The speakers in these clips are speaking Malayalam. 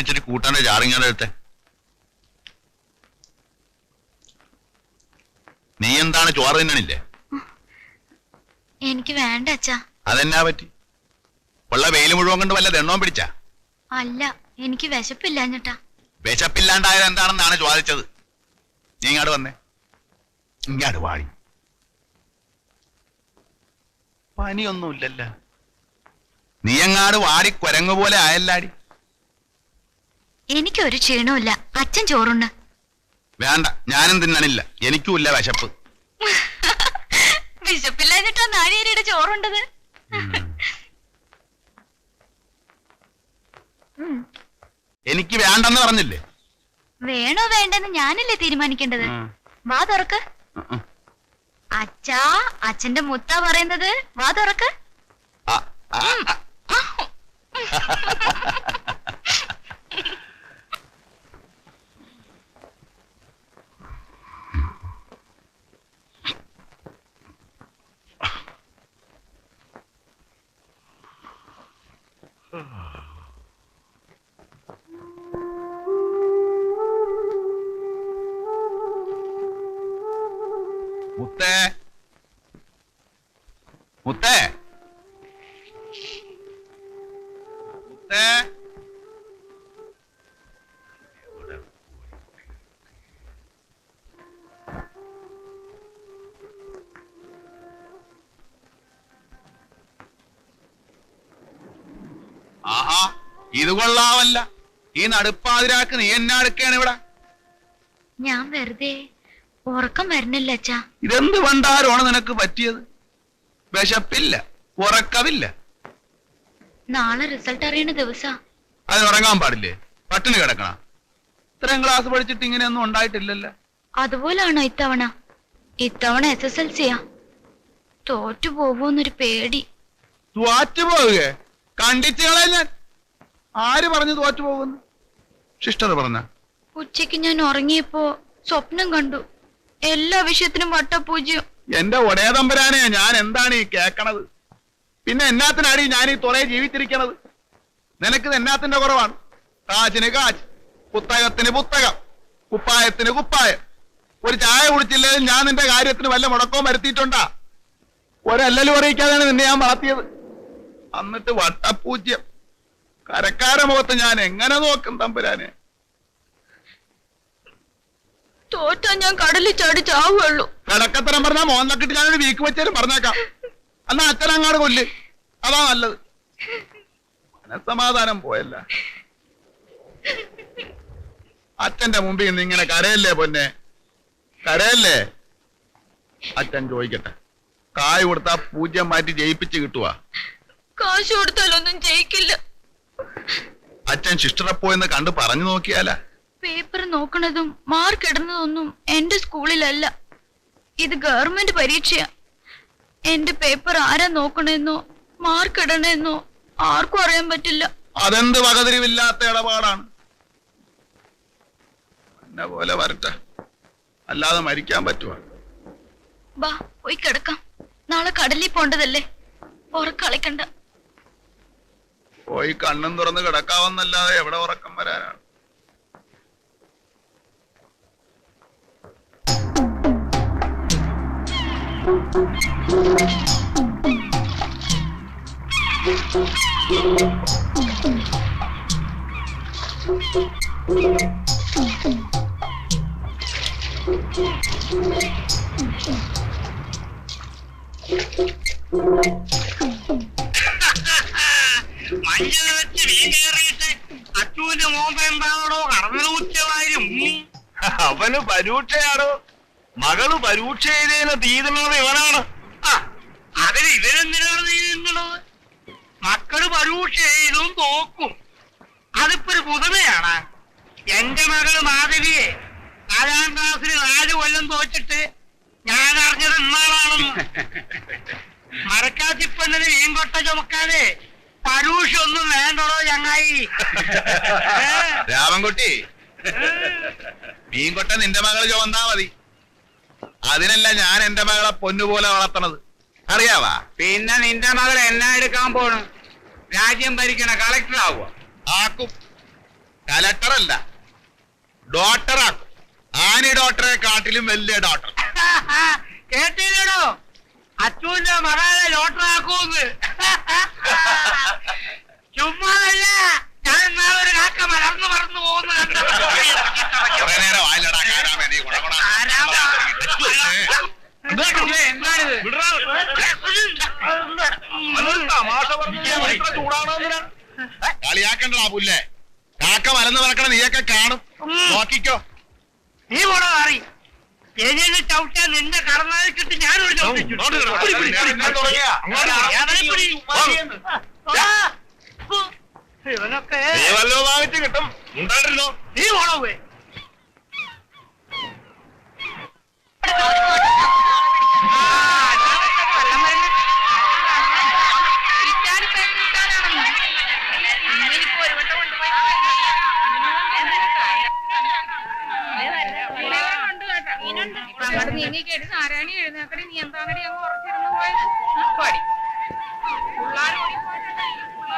ഇച്ചിരി കൂട്ടാനെ ചാറിങ്ങനെ എടുത്തെ. നീ എന്താണ് ചോറ് തിന്നണില്ലേ? എനിക്ക് വേണ്ട അച്ഛാ. അതെന്നാ പറ്റി? ഉള്ള വെയിൽ മുഴുവൻ കൊണ്ട് വല്ല ദണ്ണവും പിടിച്ച? അല്ല എനിക്ക് വിശപ്പില്ലാഞ്ഞിട്ടാ. വിശപ്പില്ലാണ്ടായത് എന്താണെന്നാണ് ചോദിച്ചത്. നീ ഇങ്ങോട്ട് വന്നേ. ഇങ്ങോട്ട് വാടി. പനിയൊന്നുമില്ലല്ല. നീ എങ്ങാട് വാടി കുരങ്ങു പോലെ ആയല്ലാടി. എനിക്കൊരു ക്ഷീണമില്ല അച്ഛൻ ചോറുണ്ട് വേണ്ട ഞാനും തിന്നണില്ല. എനിക്കുമില്ല വിശപ്പ്. വിശപ്പില്ലാഞ്ഞിട്ടാ നാഴിയേരിയുടെ ചോറുണ്ടത്. എനിക്ക് വേണ്ടെന്ന് പറഞ്ഞില്ലേ? വേണോ വേണ്ടെന്ന് ഞാനല്ലേ തീരുമാനിക്കേണ്ടത്? വാ തുറക്ക്. അച്ഛാ അച്ഛന്റെ മുത്ത പറയുന്നത്. വാ തുറക്ക്. Oh. ഇത് കൊള്ളാവല്ല. ഈ നടുപ്പാതിരാക്ക് നീ എന്നാ എടുക്കാണ് ഇവിടെ. ഞാൻ വെറുതെ ഉറക്കം വരുന്നില്ല അച്ഛാ. ഇതെന്ത് പണ്ടാരമാണ് നിനക്ക് പറ്റിയത്? വിശപ്പില്ല ഉറക്കമില്ല. നാളെ റിസൾട്ട് അറിയണ ദിവസാ. അതിന് ഉറങ്ങാൻ പാടില്ലേ? പട്ടിണി കിടക്കണ. ഇത്രയും ക്ലാസ് പഠിച്ചിട്ട് ഇങ്ങനെയൊന്നും ഉണ്ടായിട്ടില്ലല്ലോ. അതുപോലാണോ ഇത്തവണ? ഇത്തവണ എസ് എസ് എൽ സിയാ തോറ്റു പോവോന്നൊരു പേടി. തോറ്റു പോവുകേ കണ്ടിച്ച് കളയാൻ ആര് പറഞ്ഞു തോറ്റു പോകുന്നു സിസ്റ്റർ പറഞ്ഞ. ഉച്ചയ്ക്ക് ഞാൻ ഉറങ്ങിയപ്പോ സ്വപ്നം കണ്ടു. എല്ലാ വിഷയത്തിനും വട്ടപൂജ്യം. എന്റെ ഒടേതമ്പരാനെ ഞാൻ എന്താണ് ഈ കേക്കണത്? പിന്നെ എന്നാത്തിനാടി ഞാൻ ഈ തുറയെ ജീവിച്ചിരിക്കണത്? നിനക്ക് എന്നാത്തിന്റെ കുറവാണ്. കാച്ചിന് കാച്ച് പുസ്തകത്തിന് പുസ്തകം കുപ്പായത്തിന് കുപ്പായം. ഒരു ചായ കുടിച്ചില്ലെങ്കിൽ ഞാൻ നിന്റെ കാര്യത്തിന് വല്ല മുടക്കവും വരുത്തിയിട്ടുണ്ടാ? ഒരല്ലലും അറിയിക്കാതെയാണ് നിന്നെ ഞാൻ വളർത്തിയത്. എന്നിട്ട് വട്ടപ്പൂജ്യം കരക്കാര മുഖത്ത് ഞാൻ എങ്ങനെ നോക്കും തമ്പുരാനെ? തോറ്റാ ഞാൻ കടലിൽ ചാടി ചാവുള്ളൂ. കിടക്കത്തരം പറഞ്ഞാൽ മോൻ നക്കിട്ട് ഞാനൊരു വീക്ക് വെച്ചാലും പറഞ്ഞേക്കാം. എന്നാ അച്ഛനങ്ങാട് കൊല്ല്. അതാ നല്ലത്. മനസമാധാനം പോയല്ല. അച്ഛന്റെ മുമ്പിൽ നിന്ന് ഇങ്ങനെ കരയല്ലേ പൊന്നെ? കരയല്ലേ? അച്ഛൻ ചോദിക്കട്ടെ. കായ് കൊടുത്താ പൂജ്യം മാറ്റി ജയിപ്പിച്ച് കിട്ടുവാ? കാശ് കൊടുത്താലൊന്നും ജയിക്കില്ല. അച്ഛൻ അപ്പോ പോയെന്ന് കണ്ട് പറഞ്ഞു നോക്കിയാലാ. പേപ്പർ നോക്കണതും മാർക്ക് ഇടുന്നതൊന്നും എന്റെ സ്കൂളിലല്ല. ഇത് ഗവൺമെന്റ് പരീക്ഷയാ. എന്റെ പേപ്പർ ആരാ നോക്കണെന്നോ മാർക്ക് ഇടണെന്നോ ആർക്കും അറിയാൻ പറ്റില്ല. അതെന്ത് വകതിരിവില്ലാത്ത ഇടപാടാണ്? എന്നെ പോലെ വരട്ടെ. അല്ലാതെ മരിക്കാൻ പറ്റുവാ. ബാ പോയി കിടക്കാം. നാളെ കടലിൽ പോണ്ടതല്ലേ? ഉറക്കളിക്കണ്ട പോയി കണ്ണും തുറന്ന് കിടക്കാവെന്നല്ലാതെ എവിടെ ഉറക്കം വരാനാണ്? മഞ്ഞൾ എന്താണോ അവന് പരീക്ഷയാണോ മകൾ പരീക്ഷ എഴുതിയതിനെ തീരുന്നത് ഇവനാണ്. അതിന് ഇവരെന്തിനാണ് തീരുന്നത്? മക്കൾ പരീക്ഷ എഴുതും തോക്കും. അതിപ്പോ ഒരു പുതുമയാണ്. എന്റെ മകൾ മാധവിയെ നാലാം ക്ലാസ്സിൽ നാല് കൊല്ലം തോച്ചിട്ട് ഞാൻ അറിഞ്ഞത് ഇന്നാളാണെന്ന്. മരക്കാത്തിപ്പെണ്ണിന് മീൻകൊട്ട ചുമക്കാതെ പരൂഷ ഒന്നും വേണ്ടടോ ചങ്ങായി. ഏ? രാമൻകുട്ടി മീൻകൊട്ട നിന്റെ മകൾ ചുവന്നാ മതി. അതിനല്ല ഞാൻ എന്റെ മകളെ പൊന്നുപോലെ വളർത്തണത്. അറിയാവാ? പിന്നെ നിന്റെ മകൾ എന്നാ എടുക്കാൻ പോണു? രാജ്യം ഭരിക്കണ കളക്ടർ ആവുക ആക്കും. അല്ല ഡോക്ടറാക്കും ആനി ഡോക്ടറെ കാട്ടിലും വലിയ ഡോക്ടർ കേട്ടില്ലടോ അച്ഛന്റെ മകളെ ലോട്ടറാക്കൂന്ന് ചുമ്മാതല്ല. ഞാൻ നാളെ ഒരു കാക്ക മലർന്നു മറന്നു പോകുന്നു കുറെ നേരം ആയില്ലടാ കാരാമേ നീ ഗുണഗുണ എന്താണിത്? കളിയാക്കണ്ടടാ പുല്ലേ. കാക്ക മലന്ന് പറക്കണ നീയൊക്കെ കാണും. നോക്കിക്കോ. നീ പോണോ മാറി. എന്നെ ചവിട്ടാൻ നിന്റെ കടന്നാലിൽ കിട്ടി ഞാനൊരു ചവിട്ടിച്ചു. ഇവനൊക്കെ നീ വല്ലോ വാങ്ങിച്ച് കിട്ടും. ഉണ്ടായിരുന്നോ? നീ പോണോ പോയി? അങ്ങോട്ട് നീങ്ങി കേട്ട് നാരായണി എഴുന്നേക്കടി നീ എന്താണടി അങ്ങ് ഉറച്ചിരുന്നു പോയി? പടി. പിള്ളാര്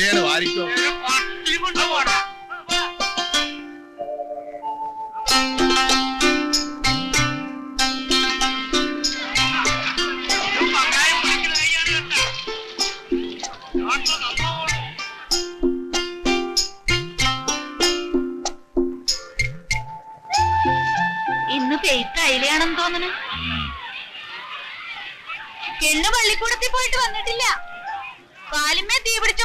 നോട്ട് വാരിക്കോ. ഇന്ന് പെയ്ത്ത് അയിലാണെന്ന് തോന്നുന്നു. പെണ്ണ് പള്ളിക്കൂടത്തിൽ പോയിട്ട് വന്നിട്ടില്ല. കാലിന്മേ തീ പിടിച്ച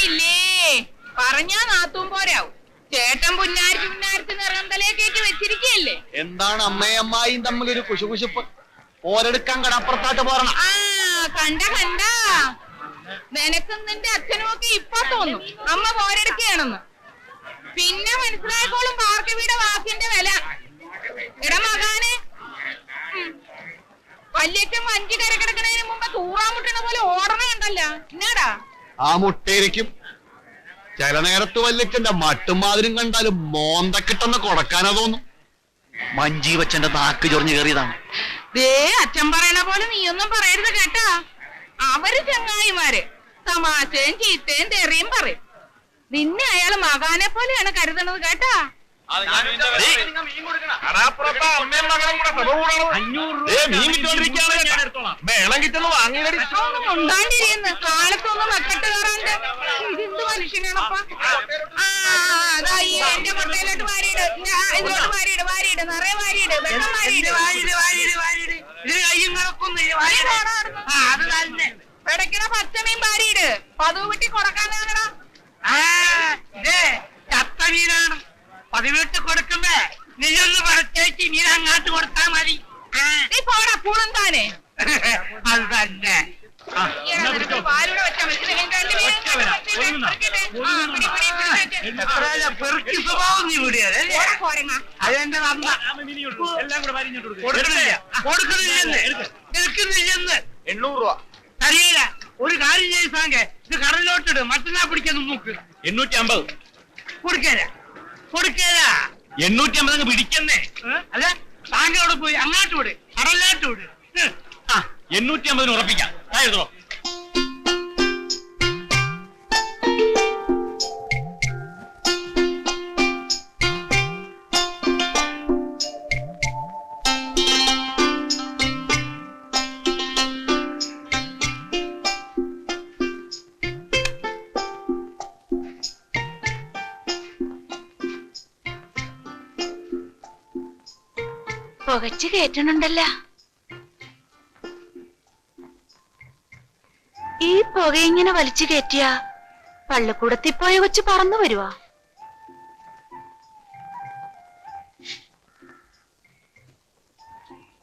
പറയണില്ലേ പറഞ്ഞാ നാത്തും പോരാവും. ചേട്ടൻ പുന്നാരിച്ച് പുന്നാരിച്ച് നിറന്തലേക്കേറ്റ് വെച്ചിരിക്കല്ലേ എന്താണ് അമ്മയും ഒരു കുശുകുശുപ്പ്? ഓരെടുക്കാൻ കടപ്പുറത്തായിട്ട് പോരണം. ആ കണ്ട കണ്ട. നിനക്കും നിന്റെ അച്ഛനും ഒക്കെ ഇപ്പൊ തോന്നും. അമ്മ പോരെടുക്കുകയാണെന്ന്. പിന്നെ മനസ്സിലാക്കോളും പാർക്കവിയുടെ വാക്കിന്റെ വില. എടാ മകാനെ. വല്യച്ഛൻ വഞ്ചി കരക്കിടക്കണതിന് മുമ്പ് തൂറാൻ മുട്ടണ പോലെ ഓടണ കണ്ടല്ല. എന്നാടാ? ആ മുട്ടയിരിക്കും. ചില നേരത്ത് വല്യച്ഛന്റെ മട്ടുമാതിരും കണ്ടാലും മോന്തക്കിട്ടെന്ന് കൊടക്കാനാ തോന്നും. മഞ്ജീവച്ചന്റെ നാക്ക് ചൊറിഞ്ഞു കയറിയതാണ്. ദേ അച്ഛൻ പറയണ പോലെ നീ ഒന്നും പറയരുത് കേട്ടാ. അവർ ചങ്ങായിമാര്. തമാശയും ചീത്തയും തെറിയും പറയും. നിന്നെ അയാൾ മകാനെ പോലെയാണ് കരുതണത് കേട്ടാ. കടാപ്പുറത്ത് അമ്മയും കിട്ടുന്ന വാങ്ങിയടി ഉണ്ടാണ്ടിരിക്കുന്നു. കാലത്തൊന്നും വെക്കട്ട് കയറാണ്ട്. ഇതെന്ത് മനുഷ്യനാണപ്പ? ആ അതാ ഈ എന്റെ മുട്ടയിലോട്ട് വാരിയിട്. ഇതിലോട്ട് വാരിയിട് വാരിയിട്. നിറയെ വാരിയിട്. വെള്ളം വാരിയിട്. വാരിട് വാരിട് വാരിട് ഇത് കയ്യും കണക്കൊന്നും ആ അത് തന്നെ. പിടയ്ക്കണ പച്ചമീൻ വാരിയിട്. പതിവ് വെട്ടി കൊടുക്കാനാണടാ ആ ഇതേ ചത്ത മീനാണ്. പതിവിട്ട് കൊടുക്കുമ്പേ നീ ഒന്ന് പറിച്ചേക്ക് മീൻ അങ്ങാട്ട് കൊടുത്താ മതി. നീ പോടാ പുളും താനെ. അത് തന്നെ പെറുക്കി സ്വഭാവം നീ പോരങ്ങ. അതെന്റെ നന്ദ കൊടുക്കുന്നില്ല കൊടുക്കുന്നില്ലെന്ന് എടുക്കുന്നില്ലെന്ന് എണ്ണൂറ് രൂപ അറിയില്ല ഒരു കാര്യം ചെയ്ത് സാങ്കെ ഇത് കടലിലോട്ടിട് മറ്റന്നാ പിടിക്കാൻ നോക്ക് എണ്ണൂറ്റി അമ്പത് കൊടുക്കേല. കൊടുക്കേല എണ്ണൂറ്റി അമ്പത് പിടിക്കുന്നേ അല്ല താങ്കൾ പോയി അങ്ങോട്ട് വിട്. കടലിലോട്ട് വിട്. എണ്ണൂറ്റി അമ്പതിന് ഉറപ്പിക്കാം എഴുതോ പുകച്ചു കയറ്റണുണ്ടല്ലോ ഈ പുക ഇങ്ങനെ വലിച്ചു കയറ്റിയ. പള്ളിക്കൂടത്തിൽ പോയ കൊച്ചു പറന്നു വരുവാ.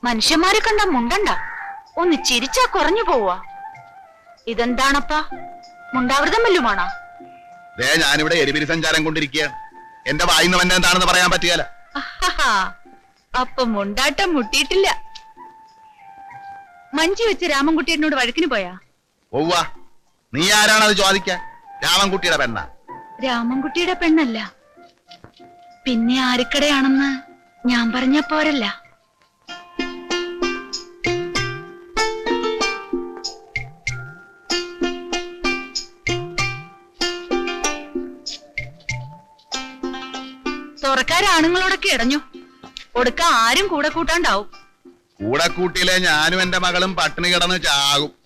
മനുഷ്യന്മാരെ കണ്ട മുണ്ടണ്ട. ഒന്ന് ചിരിച്ചാ കുറഞ്ഞു പോവാ ഇതെന്താണപ്പാ? മുണ്ടാവൃതം വല്ലുമാണോ ദേ ഞാനിവിടെ എരിപിരി സഞ്ചാരം കൊണ്ടിരിക്കുക. എന്റെ വായിന്ന് വന്ന എന്താണെന്ന് പറയാൻ പറ്റിയാല. അപ്പൊ മുണ്ടാട്ടം മുട്ടിയിട്ടില്ല. മഞ്ചി വെച്ച് രാമൻകുട്ടിയോട് വഴക്കിന് പോയാ? ഒവ്വ നീ ആരാണത് ചോദിക്കാൻ? രാമൻകുട്ടിയുടെ പെണ്ണ. രാമൻകുട്ടിയുടെ പെണ്ണല്ല. പിന്നെ ആരിക്കടയാണെന്ന് ഞാൻ പറഞ്ഞ പോരല്ല. തുറക്കാരാണുങ്ങളോടൊക്കെ ഇടഞ്ഞു. ഒടുക്ക ആരും കൂടെ കൂട്ടാണ്ടാവും. കൂടെ കൂട്ടിയിലെ ഞാനും എന്റെ മകളും പട്ടിണി കിടന്ന് ചാകും.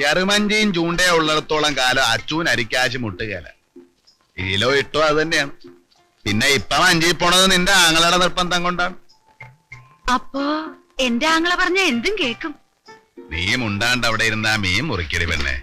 ചെറുമഞ്ചിയും ചൂണ്ടയും ഉള്ളിടത്തോളം കാലം അച്ചൂൻ അരിക്കാശ് മുട്ടുകേല. ഇതിലോ ഇട്ടോ അത് തന്നെയാണ്. പിന്നെ ഇപ്പൊ മഞ്ചി പോണത് നിന്റെ ആങ്ങളുടെ നിർബന്ധം കൊണ്ടാണ്. അപ്പോ എന്റെ ആങ്ങള പറഞ്ഞ എന്തും കേക്കും നീ മുണ്ടാണ്ട് അവിടെ ഇരുന്നാ മീൻ മുറിക്കടി പെണ്ണെ.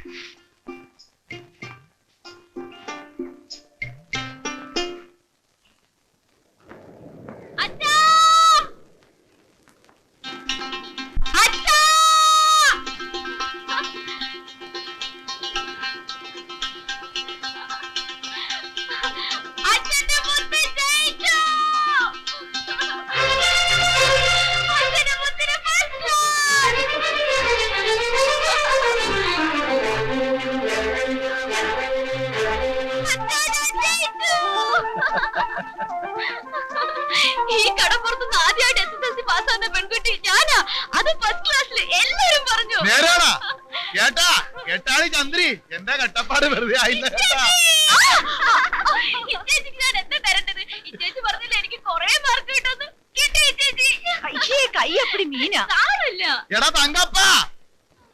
എടാ തങ്കപ്പ.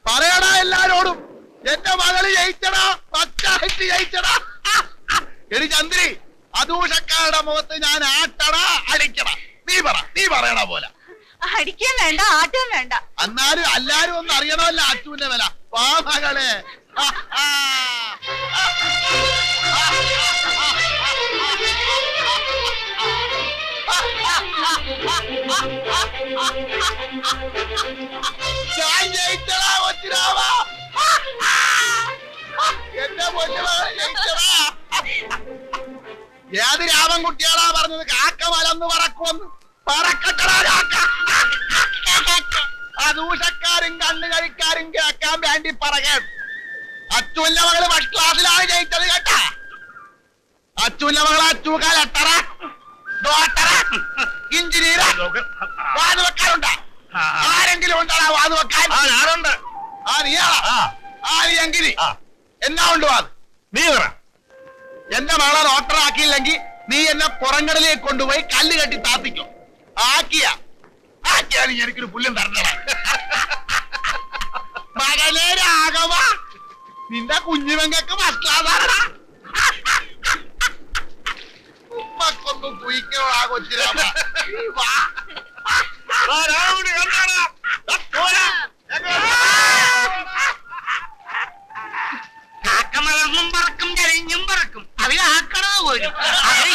പറയടാ എല്ലാരോടും. എന്റെ മകൾ ജയിച്ചടാ. പച്ചായിട്ട് ജയിച്ചടാ. എടി ചന്ദ്രി അതൂഷക്കാരുടെ മുഖത്ത് ഞാൻ ആട്ടടാ അടിക്കടാ. നീ പറ നീ പറയണ പോലെ. അടിക്കാൻ വേണ്ട ആറ്റാൻ വേണ്ട. എന്നാലും എല്ലാരും ഒന്ന് അറിയണമല്ലോ അച്ചുവിന്റെ വില. വാ മകളെ. ഞാൻ ജയിച്ചടാ കൊച്ചിരാമ എന്റെ പൊന്നുമകൾ ജയിച്ചടാ ഏത് രാമൻകുട്ടിയാളാ പറഞ്ഞത്? കാക്ക മലന്ന് പറക്കുമെന്ന്. പറക്കട്ടടാ കാക്ക. അതൂഷക്കാരും കണ്ണു കഴിക്കാരും കേക്കാൻ വേണ്ടി പറകാൻ അച്ചുവിന്റെ മകൾ ഫസ്റ്റ് ക്ലാസ്സിലാണ് ജയിച്ചത് കേട്ടാ. അച്ചുവിന്റെ മകൾ അച്ചൂക്കാൽ എട്ടറ ഡോക്ടറ എഞ്ചിനീയർ വാത് വെക്കാറുണ്ടാ ആരെങ്കിലും ഉണ്ടാ വാത് വെക്കാൻ. ഞാനുണ്ട്. ആ നീയാളാ ആ. നീ എങ്കിരി. എന്നാ ഉണ്ട് വാത് നീ പറ. എന്റെ മകളെ റോട്ടറാക്കിയില്ലെങ്കിൽ നീ എന്നെ പുറങ്കടലേക്ക് കൊണ്ടുപോയി കല്ല് കെട്ടി താത്തിക്കോ. ആക്കിയ. ആക്കിയാണ് എനിക്കൊരു പുല്ലും തരണ മകനെ രാഘവ നിന്റെ കുഞ്ഞുമങ്ങൾക്ക് ആണടാ ഉമ്മക്കൊന്നും കുയിക്കോ ആ കൊച്ചിരാമ നീ വാ. ആ, രാഘവന് കണ്ടാടാ. ദാ പോരാ. കാക്കമലർന്നും പറക്കും ചരിഞ്ഞും പറക്കും അതിലാക്കണ പോലും അതിൽ